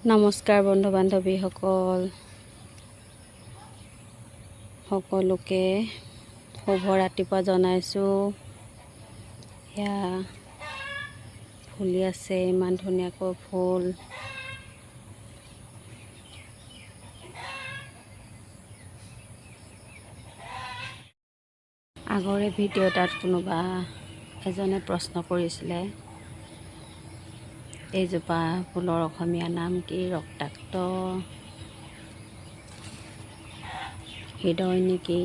নমস্কাৰ বন্ধু বান্ধৱীসকল। সকলোকে শুভ ৰাতিপুৱা জনাইছোঁ। এয়া ফুলি আছে ইমান ধুনীয়াকৈ ফুল। আগৰে ভিডিঅ' এটাত কোনোবা এজনে প্ৰশ্ন কৰিছিলে এইজোপা ফুলৰ অসমীয়া নাম কি? ৰক্তাক্ত। হৃদয় নেকি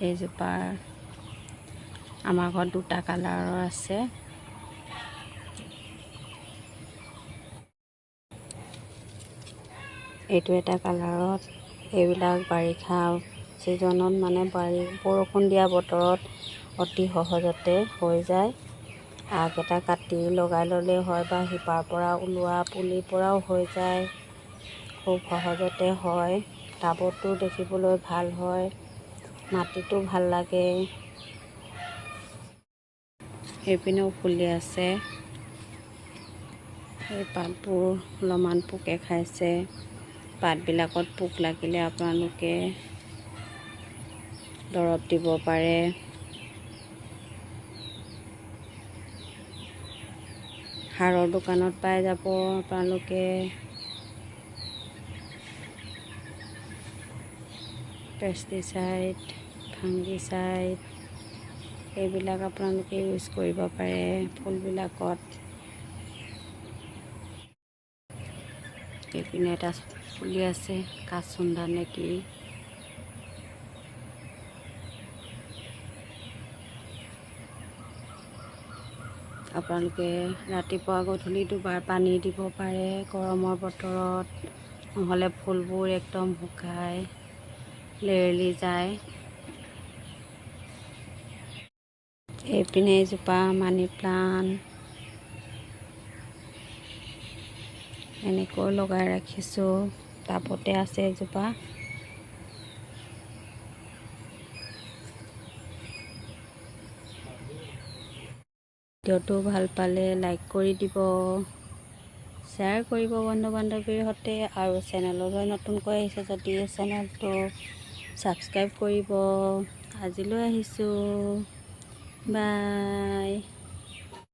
এইজোপাৰ আমাৰ ঘৰত দুটা কালাৰৰ আছে। এইটো এটা কালাৰত। এইবিলাক বাৰিষা ছিজনত মানে বাৰি বৰষুণ দিয়া বতৰত অতি সহজতে হৈ যায়। আগ এটা কাটি লগাই ল'লেই হয় বা শিপাৰ পৰা ওলোৱা পুলিৰ পৰাও হৈ যায়। খুব সহজতে হয়। টাবতো দেখিবলৈ ভাল হয়। মাটিতো ভাল লাগে। সেইপিনেও ফুলি আছে। এই পাতবোৰ অলপমান পোকে খাইছে। পাতবিলাকত পোক লাগিলে আপোনালোকে দৰৱ দিব পাৰে। সাৰৰ দোকানত পাই যাব আপোনালোকে পেষ্টিচাইড, ফাংগিচাইড, এইবিলাক আপোনালোকে ইউজ কৰিব পাৰে ফুলবিলাকত। এইপিনে এটা ফুলি আছে কাচুন্দা নে আপোনালোকে ৰাতিপুৱা গধূলি দুবাৰ পানী দিব পাৰে গৰমৰ বতৰত। নহ'লে ফুলবোৰ একদম শুকাই লেৰেলি যায়। এইপিনে এজোপা মানি প্লাণ্ট এনেকৈ লগাই ৰাখিছোঁ। টাবতে আছে এজোপা। ভিডিঅ'টো ভাল পালে লাইক কৰি দিব শ্বেয়াৰ কৰিব বন্ধু বান্ধৱীৰ সৈতে আৰু চেনেললৈ নতুনকৈ আহিছে যদি চেনেলটো ছাবস্ক্ৰাইব কৰিব। আজিলৈ আহিছোঁ। বাই।